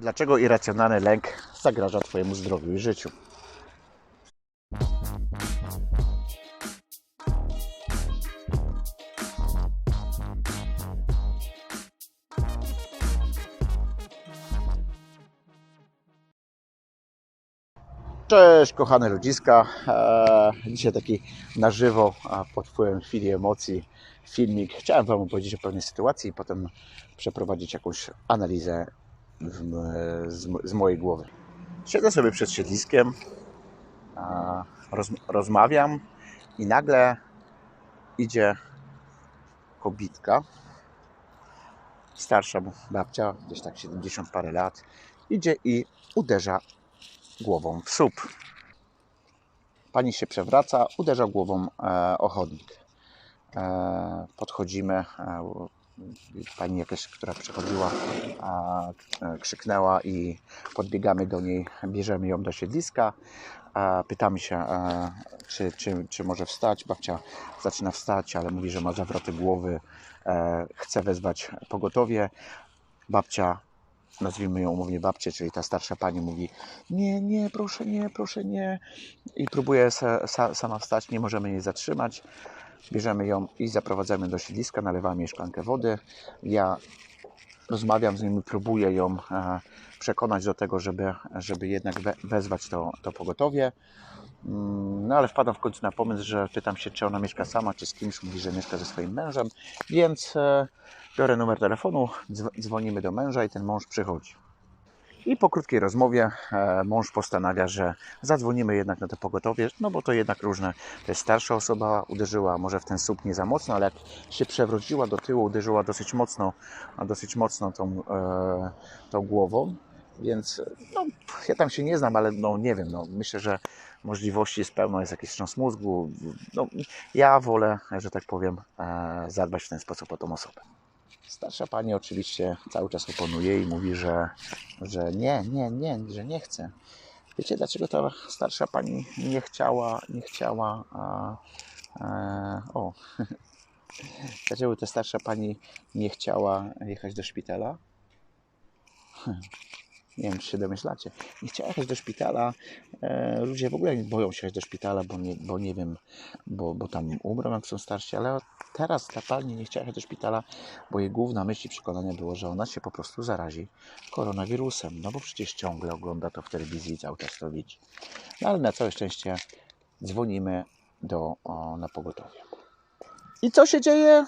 Dlaczego irracjonalny lęk zagraża Twojemu zdrowiu i życiu? Cześć kochane ludziska. Eee, Dzisiaj taki na żywo, pod wpływem chwili emocji filmik. Chciałem Wam opowiedzieć o pewnej sytuacji i potem przeprowadzić jakąś analizę z, z mojej głowy. Siedzę sobie przed siedliskiem, roz, rozmawiam i nagle idzie kobitka, starsza babcia, gdzieś tak 70 parę lat, idzie i uderza głową w słup. Pani się przewraca, uderza głową e, o chodnik. E, podchodzimy, e, pani jakaś, która przechodziła, a, e, krzyknęła i podbiegamy do niej, bierzemy ją do siedliska, e, pytamy się, e, czy, czy, czy może wstać. Babcia zaczyna wstać, ale mówi, że ma zawroty głowy, e, chce wezwać pogotowie. Babcia, nazwijmy ją umownie babcię, czyli ta starsza pani mówi, nie, nie, proszę nie, proszę nie. I próbuje sa, sa, sama wstać, nie możemy jej zatrzymać. Bierzemy ją i zaprowadzamy do siedliska, nalewamy jej szklankę wody. Ja rozmawiam z nimi, próbuję ją e, przekonać do tego, żeby, żeby jednak we, wezwać to, to pogotowie. Mm, No ale wpadam w końcu na pomysł, że pytam się, czy ona mieszka sama, czy z kimś. Mówi, że mieszka ze swoim mężem, więc e, biorę numer telefonu, dzw- dzwonimy do męża i ten mąż przychodzi. I po krótkiej rozmowie e, mąż postanawia, że zadzwonimy jednak na to pogotowie, no bo to jednak różne. To jest starsza osoba, uderzyła może w ten słup nie za mocno, ale jak się przewróciła do tyłu, uderzyła dosyć mocno, dosyć mocno tą, e, tą głową. Więc no, ja tam się nie znam, ale no nie wiem, no, myślę, że możliwości jest pełno, jest jakiś wstrząs mózgu. No, ja wolę, że tak powiem, e, zadbać w ten sposób o tą osobę. Starsza pani oczywiście cały czas oponuje i mówi, że, że nie, nie, nie, że nie chce. Wiecie, dlaczego ta starsza pani nie chciała, nie chciała, a, e, o, dlaczego ta starsza pani nie chciała jechać do szpitala? Nie wiem, czy się domyślacie. Nie chciała jechać do szpitala. E, ludzie w ogóle boją się jechać do szpitala, bo nie, bo nie wiem, bo, bo tam umrą, jak są starsi, ale teraz ta pani nie chciała jechać do szpitala, bo jej główna myśl i przekonanie było, że ona się po prostu zarazi koronawirusem. No bo przecież ciągle ogląda to w telewizji i cały czas to widzi. No ale na całe szczęście dzwonimy do, o, na pogotowie. I co się dzieje?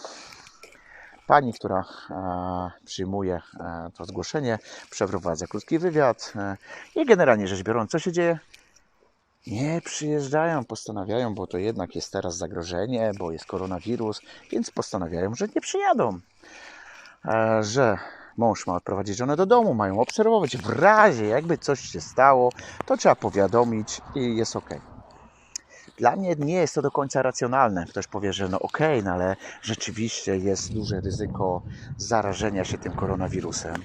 Pani, która e, przyjmuje e, to zgłoszenie, przeprowadza krótki wywiad e, i generalnie rzecz biorąc, co się dzieje? Nie przyjeżdżają, postanawiają, bo to jednak jest teraz zagrożenie, bo jest koronawirus, więc postanawiają, że nie przyjadą. Że mąż ma odprowadzić żonę do domu, mają obserwować. W razie jakby coś się stało, to trzeba powiadomić i jest ok. Dla mnie nie jest to do końca racjonalne. Ktoś powie, że no okej, no ale rzeczywiście jest duże ryzyko zarażenia się tym koronawirusem.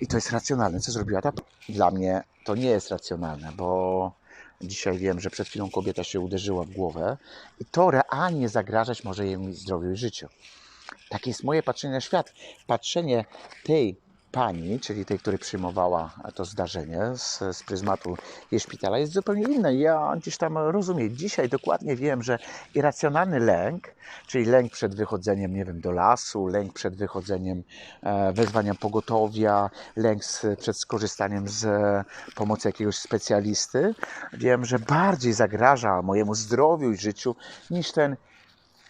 I to jest racjonalne. Co zrobiła ta? Dla mnie to nie jest racjonalne, bo dzisiaj wiem, że przed chwilą kobieta się uderzyła w głowę i to realnie zagrażać może jej zdrowiu i życiu. Takie jest moje patrzenie na świat. Patrzenie tej pani, czyli tej, która przyjmowała to zdarzenie z, z pryzmatu jej szpitala, jest zupełnie inne. Ja gdzieś tam rozumiem. Dzisiaj dokładnie wiem, że irracjonalny lęk, czyli lęk przed wychodzeniem, nie wiem, do lasu, lęk przed wychodzeniem, e, wezwaniem pogotowia, lęk z, przed skorzystaniem z e, pomocy jakiegoś specjalisty, wiem, że bardziej zagraża mojemu zdrowiu i życiu niż ten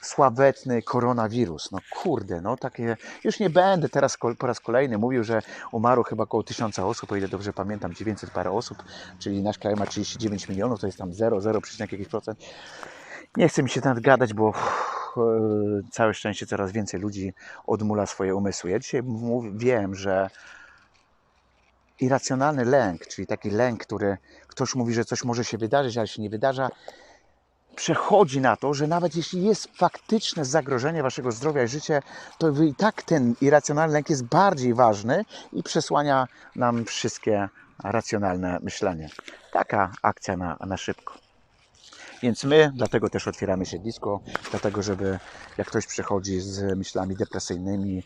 sławetny koronawirus. No kurde, no takie. Już nie będę teraz po raz kolejny mówił, że umarło chyba około 1000 osób, o ile dobrze pamiętam, 900 parę osób, czyli nasz kraj ma 39 milionów, to jest tam 0, 0, jakiś procent. Nie chcę mi się tam gadać, bo e, całe szczęście coraz więcej ludzi odmula swoje umysły. Ja dzisiaj mów, wiem, że irracjonalny lęk, czyli taki lęk, który ktoś mówi, że coś może się wydarzyć, ale się nie wydarza, przechodzi na to, że nawet jeśli jest faktyczne zagrożenie waszego zdrowia i życia, to i tak ten irracjonalny lęk jest bardziej ważny i przesłania nam wszystkie racjonalne myślenie. Taka akcja na, na szybko. Więc my dlatego też otwieramy siedlisko, dlatego żeby jak ktoś przychodzi z myślami depresyjnymi,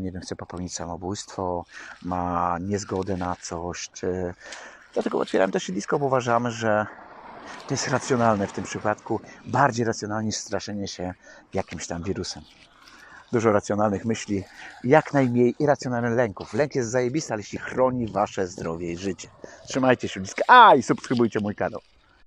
nie wiem, chce popełnić samobójstwo, ma niezgodę na coś, czy... Dlatego otwieramy to siedlisko, bo uważamy, że to jest racjonalne w tym przypadku, bardziej racjonalnie niż straszenie się jakimś tam wirusem. Dużo racjonalnych myśli, jak najmniej irracjonalnych lęków. Lęk jest zajebisty, ale jeśli chroni wasze zdrowie i życie. Trzymajcie się blisko. A i subskrybujcie mój kanał.